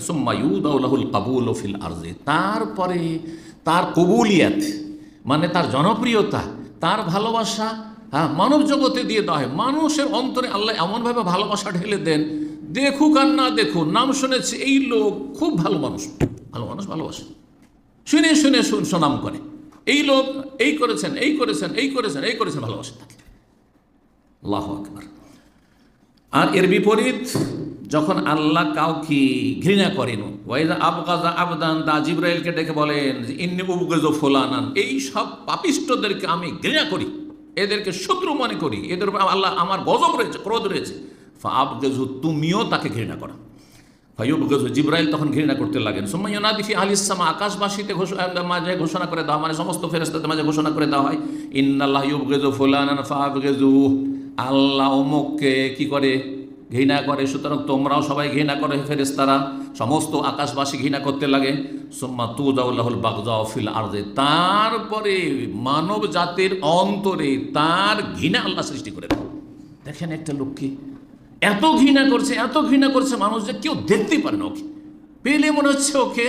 সুম্মায়ুদাউলাহুল Kabul feel RJ. তারপরে তার কবুলিয়াত মানে তার জনপ্রিয়তা, তার ভালোবাসা হ্যাঁ মানব জগতে দিয়ে দেওয়া হয়। মানুষের অন্তরে আল্লাহ এমনভাবে ভালোবাসা ঢেলে দেন দেখুক আর না দেখুক নাম শুনেছে, এই লোক খুব ভালো মানুষ। ভালো মানুষ ভালোবাসে। শুনে শুনে, শুন, সুনাম করে। এই লোক এই করেছেন এই করেছেন এই করেছেন এই করেছেন। ভালোবাসে থাকে আল্লাহ আকবার। আর এর বিপরীত যখন আল্লাহ কাউকে ঘৃণা করেন ওয়াইদা আবগাজা আবদান দা জিব্রাইলকে ডেকে বলেন ইন্নি উবগজ এই সব পাপিষ্টদেরকে আমি ঘৃণা করি, এদেরকে শত্রু মনে করি, এদের উপর আল্লাহ আমার গজব রয়েছে, ক্রোধ রয়েছে। ফা আবগজু তুমিও তাকে ঘৃণা করো। জিব্রাইল তখন ঘৃণা করতে লাগেন। সময় নাদিফি আল ইসলাম আকাশবাসীতে মাঝে ঘোষণা করে দেওয়া মানে সমস্ত ফেরেস্তাদের মাঝে ঘোষণা করে দেওয়া হয়, ইন্নাল্লাহ ইউবগেজু ফুলানান ফাবগেজু আল্লাহ অমুককে কি করে? ঘৃণা করে, সুতরাং তোমরাও সবাই ঘৃণা করে ফেরেস্তারা সমস্ত আকাশবাসী ঘৃণা করতে লাগে। সোম্মা তুদাউল্লাহুল বাগজাও ফিল আরদে। তারপরে মানব জাতির অন্তরে তার ঘৃণা আল্লাহ সৃষ্টি করে দেখেন একটা লোককে এত ঘৃণা করছে, এত ঘৃণা করছে মানুষ যে কেউ দেখতেই পারে না ওকে। পেলে মনে হচ্ছে ওকে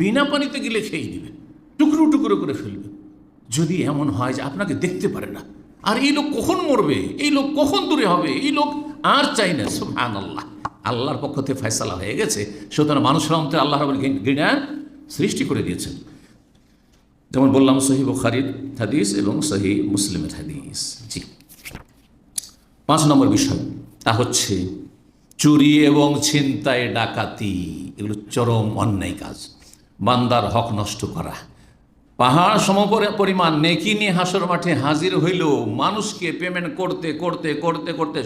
বিনা পানিতে গেলে খেয়ে দিবে টুকরো টুকরো করে ফেলবে। যদি এমন হয় যে আপনাকে দেখতে পারে না আর এই লোক কখন মরবে? এই লোক কখন দূরে হবে? এই লোক আর চাই না সুহান আল্লাহ আল্লাহর পক্ষ থেকে ফয়সালা হয়ে গেছে। সুতরাং মানুষের অন্তরে আল্লাহ রবের ঘৃণা সৃষ্টি করে দিয়েছেন। যেমন বললাম সহি বুখারির হাদিস এবং সহি মুসলিমের হাদিস। জি। পাঁচ নম্বর বিষয়, তা হচ্ছে চুরি এবং ছিনতাই, ডাকাতি, এগুলো চরম অন্যায় কাজ। বান্দার হক নষ্ট করা। পাহাড় সম পরিমাণ নেকি নিয়ে হাসর মাঠে হাজির হইলেও মানুষকে পেমেন্ট করতে করতে করতে করতে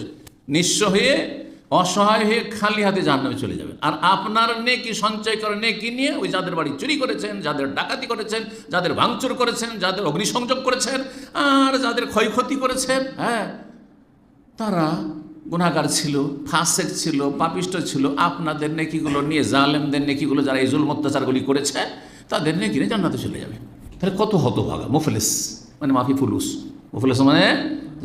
নিঃস্ব হয়ে, অসহায় হয়ে খালি হাতে জাহান্নামে চলে যাবেন। আর আপনার নেকি, সঞ্চয় করে নেকি নিয়ে ওই যাদের বাড়ি চুরি করেছেন, যাদের ডাকাতি করেছেন, যাদের ভাঙচুর করেছেন, যাদের অগ্নিসংযোগ করেছেন, আর যাদের ক্ষয়ক্ষতি করেছেন হ্যাঁ তারা গুণাগার ছিল, ফাসেক ছিল, পাপিষ্ট ছিল। আপনাদের নেকিগুলো নিয়ে জালেমদের নেকিগুলো যারা এই জুল অত্যাচারগুলি করেছে, তাদের নেকি নিয়ে জান্নাতে চলে যাবে। তাহলে কত হতভাগা? মুফলিস। মানে মাফি ফুলুস। মুফলিস মানে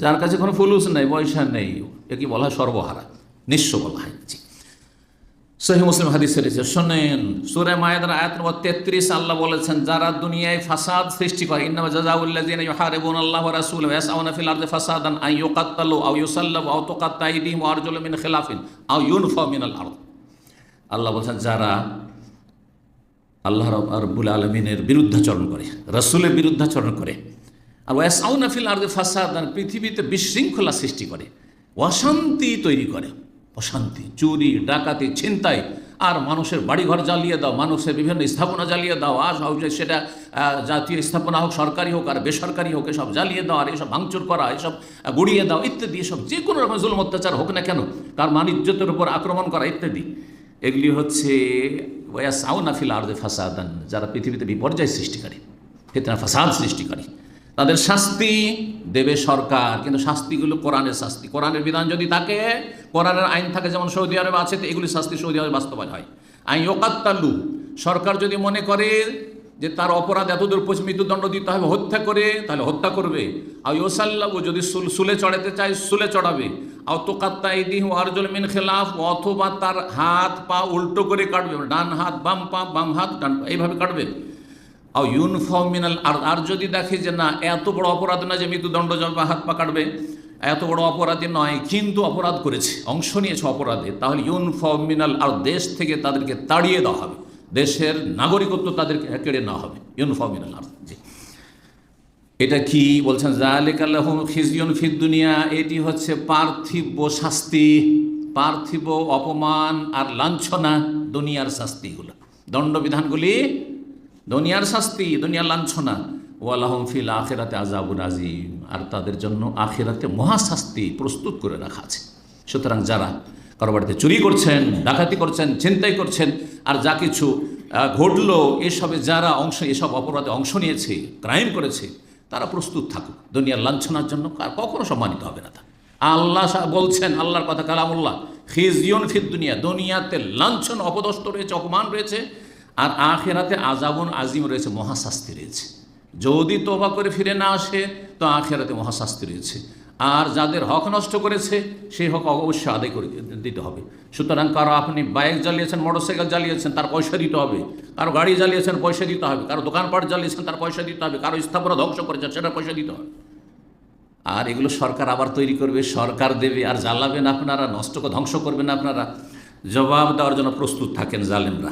যার কাছে কোনো ফুলুস নেই, পয়সা নেই। একে বলা সর্বহারা, নিঃস্ব বলা হয়। জি। সহি মুসলিম হাদিস রয়েছে শোনেন, সুরে মায়েদার আয়াত নম্বর তেত্রিশ আল্লাহ বলেছেন, যারা দুনিয়ায় ফাসাদ সৃষ্টি করে, ইন্নামা জাযাউল্লাযিনা ইউহারিবুন আল্লাহ ওয়া রাসূলহু, ইয়াসআউনা ফিল আরদি ফাসাদান আন ইউকাত্তালু আও ইউসাল্লাবু আও তুকাত্তা আইদিহিম ওয়া আরজুলুহুম মিন খিলাফিন আও ইউনফাউ মিনাল আরদ। আল্লাহ বলেছেন, যারা আল্লাহ রব্বুল আলমিনের বিরুদ্ধাচরণ করে, রসুলের বিরুদ্ধাচরণ করে। আর ওয়াসাউনা ফিল আরদি ফাসাদান পৃথিবীতে বিশৃঙ্খলা সৃষ্টি করে, অশান্তি তৈরি করে। অশান্তি, চুরি, ডাকাতি, ছিনতাই, আর মানুষের বাড়িঘর জ্বালিয়ে দাও, মানুষের বিভিন্ন স্থাপনা জ্বালিয়ে দাও আর হোক সেটা জাতীয় স্থাপনা হোক, সরকারি হোক, আর বেসরকারি হোক, এসব জ্বালিয়ে দাও, আর এসব ভাঙচুর করা, এসব গুড়িয়ে দাও, ইত্যাদি, এসব যে কোনো রকম জুলম, অত্যাচার হোক না কেন তার মানিজ্যতের উপর আক্রমণ করা, ইত্যাদি। এগুলি হচ্ছে ওয়াসাউনা ফিল আর্দে ফাসাদান, যারা পৃথিবীতে বিপর্যয় সৃষ্টিকারী, ফিতনা, ফাসাদ সৃষ্টিকারী, তাদের শাস্তি দেবে সরকার। কিন্তু শাস্তিগুলো কোরআনের শাস্তি। কোরআনের বিধান যদি থাকে, কোরআনের আইন থাকে, যেমন সৌদি আরবে আছে, তো এগুলি শাস্তি সৌদি আরবে বাস্তবায়ন হয়। আইন ওকাত্তালু সরকার যদি মনে করে যে তার অপরাধ এতদূর পৌঁছে মৃত্যুদণ্ড দিতে হবে হত্যা করে, তাহলে হত্যা করবে। আর ইয়োসাল্লাবু যদি সুল- চড়াতে চায়, সুলে চড়াবে। আর তোকাত্তা ইদিহ আরজুল মিন খেলাফ, অথবা তার হাত, পা উল্টো করে কাটবে, ডান হাত, বাম পা, বাম হাত, ডান পা, এইভাবে কাটবে। আর ইউনিফর্ম মিনাল আর আর যদি দেখে যে না, এত বড় অপরাধ না যে মৃত্যুদণ্ড জমা হাত পা কাটবে, এত বড় অপরাধী নয়, কিন্তু অপরাধ করেছে, অংশ নিয়েছে অপরাধে, তাহলে ইউনিফর্ম মিনাল আর দেশ থেকে তাদেরকে তাড়িয়ে দেওয়া হবে। দেশের নাগরিকত্ব তাদেরকে কেড়ে নেওয়া হবে ইউনিফর্ম জি। এটা কি বলছেন? জালেক ফিদ দুনিয়া, এটি হচ্ছে পার্থিব শাস্তি, পার্থিব অপমান আর লাঞ্ছনা দুনিয়ার শাস্তিগুলো। দণ্ডবিধানগুলি দুনিয়ার শাস্তি, দুনিয়ার লাঞ্ছনা। ওয়ালাহম ফিল আখেরাতে আজাবুর আজিম আর তাদের জন্য আখেরাতে মহাশাস্তি প্রস্তুত করে রাখা আছে। সুতরাং যারা কারও বাড়িতে চুরি করছেন, ডাকাতি করছেন চিন্তাই করছেন আর যা কিছু ঘটলো, এসবে যারা অংশ, এসব অপরাধে অংশ নিয়েছে ক্রাইম করেছে, তারা প্রস্তুত থাকুক। দুনিয়ার লাঞ্ছনার জন্য আর কখনো সম্মানিত হবে না তা। আল্লাহ বলছেন, আল্লাহর কথা কালামুল্লাহ, খিজিয়ন ফিদ দুনিয়া, দুনিয়াতে লাঞ্ছন, অপদস্থ রয়েছে, অপমান রয়েছে, আর আখেরাতে আজাবন আজিম রয়েছে, মহাশাস্তি রয়েছে। যদি তোবা করে ফিরে না আসে, তো আখেরাতে মহাশাস্তি রয়েছে। আর যাদের হক নষ্ট করেছে সেই হক অবশ্যই আদায় করে দিতে হবে। সুতরাং কারও আপনি বাইক জ্বালিয়েছেন, মোটরসাইকেল জ্বালিয়েছেন, তার পয়সা দিতে হবে। কারও গাড়ি জ্বালিয়েছেন, পয়সা দিতে হবে। কারও দোকানপাট জ্বালিয়েছেন, তার পয়সা দিতে হবে। কারও স্থাপনা ধ্বংস করেছেন সেটা পয়সা দিতে হবে। আর এগুলো সরকার আবার তৈরি করবে, সরকার দেবে। আর জ্বালাবেন আপনারা, নষ্ট ধ্বংস করবেন আপনারা। জবাব দেওয়ার জন্য প্রস্তুত থাকেন জালেমরা।